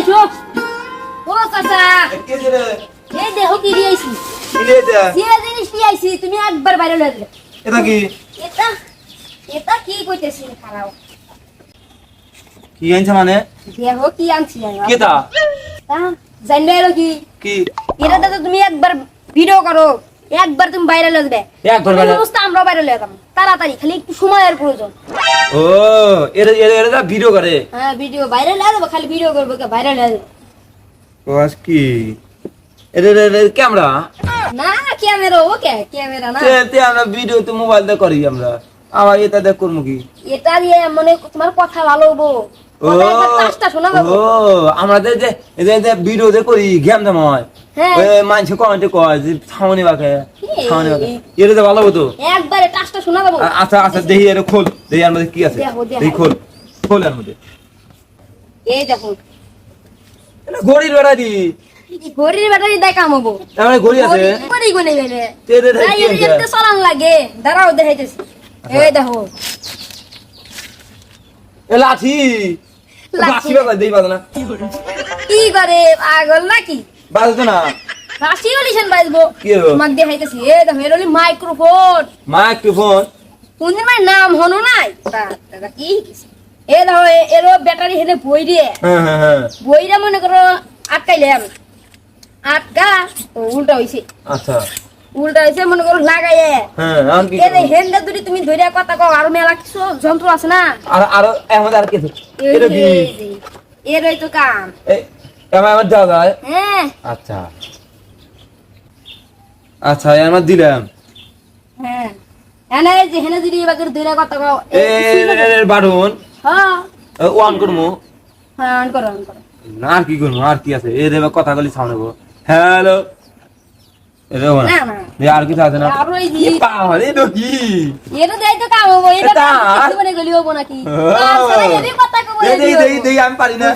আইছো? চাচা। কে রে। এই দেহ কি দিয়ে আইছি? দে যে জিনিস দিয়ে আইছি তুমি একবার বাইরে লয়ে দিলে এটা কি? এটা এটা কি কইতেছি খারাও কি আনছে মানে? দেহ কি আনছি আমি কেটা জানবে আর কি? কি? এটা তো তুমি একবার ভিডিও করো। একবার তুমি বাইরে লয়ে দিবে একবার বাইরে- অবস্থা আমরা বাইরে লয়ে যাব। তাড়াতাড়ি খালি একটু সময়ের প্রয়োজন। ও এরা এরা এরা ভিডিও করে। হ্যাঁ ভিডিও বাইরে লয়ে যাব খালি ভিডিও করব কে? বাইরে লয়ে যাব। বাস কি? এটা ক্যামেরা না ক্যামেরা ওকে ক্যামেরা না। তে আমরা ভিডিও তো মোবাইল দিয়ে করি আমরা। আমার এটা দেখ করব কি? এটা দিয়ে মানে তোমার কথা ভালো হব ও আমাদের যে ভিডিও যে করি গেম জাম। ওই মানুষ কমেন্টে কয় যে থামনি বাকে। থামনি বাকে। এটা তো ভালো হতো। একবারে টাচটা শোনা যাব। আচ্ছা আচ্ছা দেখি। এটা খোল। দেখি এর মধ্যে কি আছে। দেখো, খোল। খোল এর মধ্যে। এই দেখো। এটা ঘড়ির বেড়া দি। কাম হব। তার মানে ঘড়ি আছে। ঘড়ি গুনে তে দে দে? এতে চলান লাগে। দাঁড়াও দেখাইতেছি। এই দেখো। এ লাঠি। লাঠি। বাবা দেই বাজনা। কি করে পাগল নাকি? বাজতো না। রাশি অলিশন বাজবো? তোমাক দেখাইতেছি এই দেখো এর মাইক্রোফোন। মাইক্রোফোন? কোন দিন মানে নাম হনো নাই? কি এ দেখো এ- এর ব্যাটারি হেনে বই দিয়ে। হ্যাঁ হ্যাঁ হ্যাঁ। বইটা মনে করো আটকাইলাম আটকা তো উল্টা হইছে। আচ্ছা। উল্টা হইছে মনে করো লাগাইয়ে। হ্যাঁ এই হেন্ডা দুটি তুমি ধরে কথা কও আর মেলা কিছু যন্ত্র আছে না? আর আর আমাদের আর কিছু। এর ওই তো কাম। আমার দেওয়া যায় হ্যাঁ। আচ্ছা। আচ্ছা আমার দিলাম। হ্যাঁ। এনে এই যদি এবার করে কথা কও? এ বাড়ুন। হ্যাঁ। ওয়ান করব হ্যাঁ অন করো অন করো। না আর কি করব আর কি আছে? এ দেবে কথা বলি সামনে হ্যালো। আর কিছু আছে না? কি? এটা দেই তো কাম হব এটা? মনে গলি হব নাকি? আমি পারি না।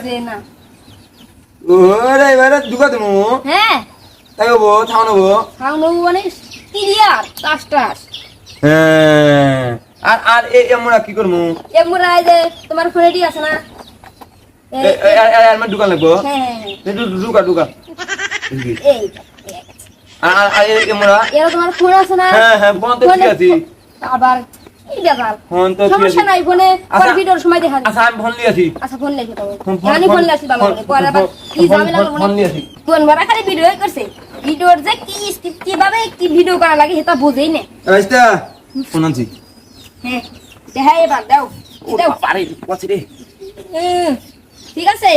ওরে এবারে দুকা দেবো হ্যাঁ। তাই হব ছাউন হব। সাউন্ড হব মানে ক্লিয়ার টাস টাস হ্যাঁ। আর আর এ আমরা কি করব এমরা এই যে তোমার ফোনেটি আছে না? আমার দোকান লাগবো। হ্যাঁ। দুকা দুকা আর আর- আর এরা তোমার ফোন আছে না? হ্যাঁ হ্যাঁ ফোন তো ঠিক আছে। আবার এই ব্যাপার। ফোন তো ঠিক সমস্যা আছে। নাই ফোনে আচ্ছা। ভিডিওর সময় দেখা আচ্ছা আমি ফোন নিয়ে আসি। আচ্ছা ফোন লেখে দাও ফোন- ফোন- জানি ফোন ফোন- লেখি ভালো ফোন- করে পরে আবার কি ঝামেলা ফোন- করব ফোন না নিয়ে আসি। কোন বড় খালি ভিডিও করছে। ভিডিওর যে কি স্ক্রিপ্ট কীভাবে কি ভিডিও করা লাগে সেটা বুঝেই না। রাইস্তা ফোন আনছি। হ্যাঁ দেখা এবার দাও। দাও। পারে পছে রে। ঠিক আছে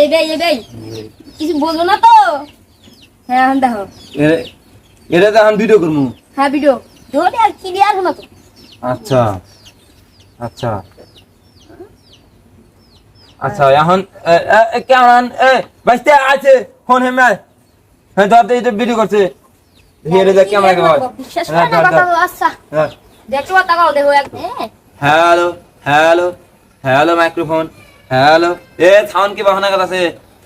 কিছু বলব না তো? হ্যাঁ দেখো। এ- এটা তো আমি ভিডিও করব। হ্যাঁ ভিডিও। আর ক্লিয়ার হলো তো? আচ্ছা। আচ্ছা। আচ্ছা এখন কেমন? বাইস্তে আছে ফোন হেমে হ্যাঁ ধরতে এটা ভিডিও করছে বিশ্বাস করে না আচ্ছা। দেখো কথা কও দেখো হ্যাঁ। Hello hello hello microphone hello. এ সাউন্ড কি বাহানা কথা আছে?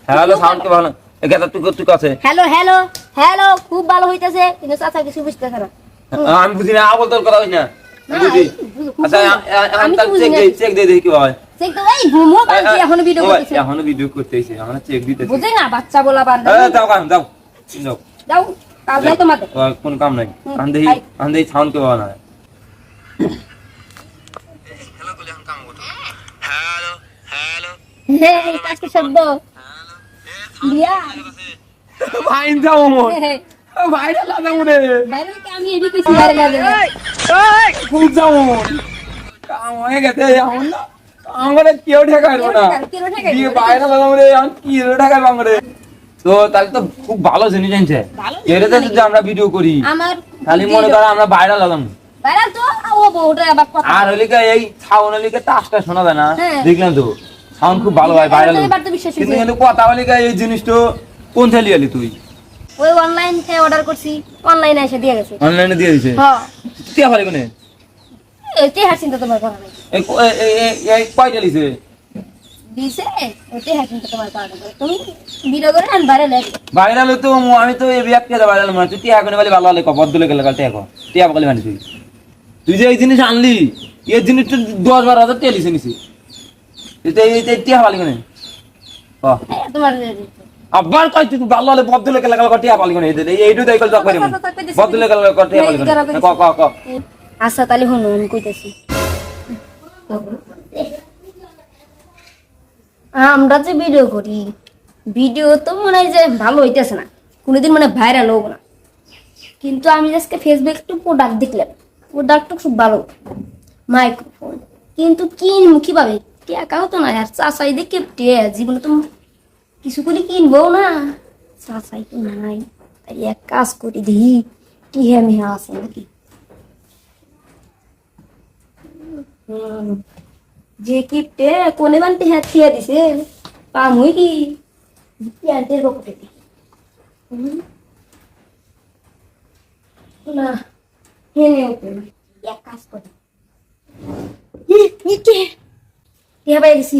হ্যালো সাউন্ড কি বাহানা এ গেটা তুই তুই কাছে হ্যালো হ্যালো হ্যালো খুব ভালো হইতেছে কিন্তু চাচা কিছু বুঝতেছে না। আমি বুঝি না আবল তোর কথা না, বুঝি আচ্ছা আমি আমি তো তার বুঝি চেক না। চেক দে দেখি কি হয় সেই তো এই মোবাইল দিয়ে এখনও ভিডিও করতেছে এখনও ভিডিও করতেছে এখন চেক দিতেছে বুঝে না বাচ্চা বলা বাদ যাও কাম যাও যাও যাও কাজ নাই তোমাদের কোন কাম নাই হুম, আন দেখি আই। আন দেখি সাউন্ড কে বানা হ্যালো হ্যালো হ্যাঁ এই কাজকে শব্দ দিয়া ভাই যাও মোর হ্যাঁ, ভাইরা লাগা মনে বাইরে আমি এদিকে আমারে কেউ ঠেকাইলো না। ঠেকায়- কেউ ঠেকায় দিয়ে বাইরে লাগা আমি কি রে তো তাহলে তো খুব ভালো জিনিস জানছে। ভালো যদি আমরা ভিডিও করি। খালি মনে করো আমরা বাইরে লাগাম আর হলিকা এই সাউন্ড হলিকা টাসটা শোনা যায় না? হ্যাঁ। দেখলাম তো সাউন্ড খুব ভালো হয় বাইরে কিন্তু কথা হলিকা এই জিনিসটা কোন ছেলে তুই? ওই অনলাইন থেকে অর্ডার করছি অনলাইনে এসে দিয়ে গেছে। অনলাইনে দিয়ে দিছে? হ্যাঁ। টিয়া ফালে কোনে? এতে হার চিন্তা তোমার করা নাই। এই কয়টা লিছে? দিছে ওতে হার চিন্তা তোমার করা নাই। তুমি ভিডিও করে আন বাইরে লেখ তো আমি তো এই বিয়াক কে মানে তুই বলে ভালো কবদ দিলে গেলে বলে মানে তুই তুই যে এই জিনিস আনলি এই জিনিসটা দশ বারো হাজার টিয়া লিছে নিছি এটা এই এই টিয়া ফালে কোনে? তোমার আবার কই তুই ভালো হলে বদলে গেলে গেলে টিয়া পালি কোন? এই এইটু দেই কল তো করি বদলে গেলে গেলে টিয়া পালি ক ক ক। আচ্ছা তাহলে হন আমি কইতেছি। আমরা যে ভিডিও করি ভিডিও তো মনে হয় যে ভালো হইতেছে না। কোনোদিন মানে ভাইরাল হোক না। কিন্তু আমি আজকে ফেসবুক একটু প্রোডাক্ট দেখলাম প্রোডাক্টটা খুব ভালো। মাইক্রোফোন কিন্তু কিনবো কীভাবে? টাকা হতো না আর চাষাই দেখে জীবনে তো কিছু করে কিনবো না। চাষাই তো নাই। তাই এক কাজ করি কি হ্যাঁ মেহা আছে নাকি। যে কিপটে কোনে বানতে হাত থিয়া দিছে, পাম হই কি? প্যান্টের পকেটে দি। না হেনে ওপে এক কাজ করে। টিয়া পাই গেছি।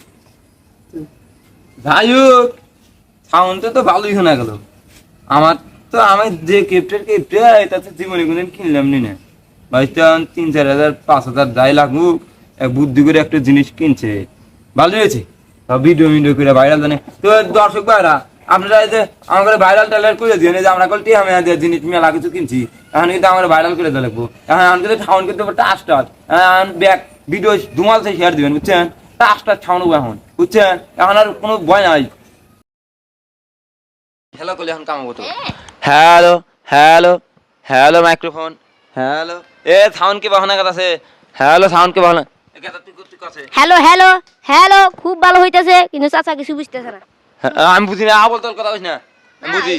যাই হোক, সাউন্ডটা তো ভালোই শোনা গেল। আমার তো, আমি যে কেপটের কেপটে তাতে জীবনে কোনদিন কিনলাম নি না। হয়তো তিন চার হাজার, পাঁচ হাজার যাই লাগুক, এক বুদ্ধি করে একটা জিনিস কিনছে। ভালো হয়েছে। ভিডিও ভিডিও করে ভাইরাল জানে তো দর্শক ভাইরা, আপনারা এই যে আমাকে ভাইরাল টাইলার করে দিয়ে যে আমরা কলটি আমি জিনিস মেলা কিছু কিনছি, এখন কিন্তু আমার ভাইরাল করে দিয়ে লাগবো। এখন আমি কিন্তু ঠাউন কিন্তু এখন ব্যাক ভিডিও থেকে শেয়ার দিবেন, বুঝছেন? টাস্টার ছাউনবো এখন। বুঝছেন? এখন আর কোনো ভয় নাই। হ্যালো করলে এখন কামাবো তো? Hello hello hello microphone hello এ সাউন্ড কে বাহানা কথা আছে হ্যালো সাউন্ড কে বাহানা হ্যালো হ্যালো হ্যালো খুব ভালো হইতেছে কিন্তু চাচা কিছু বুঝতেছে না। আমি বুঝি না আবল তোর কথা বুঝি না। আমি বুঝি।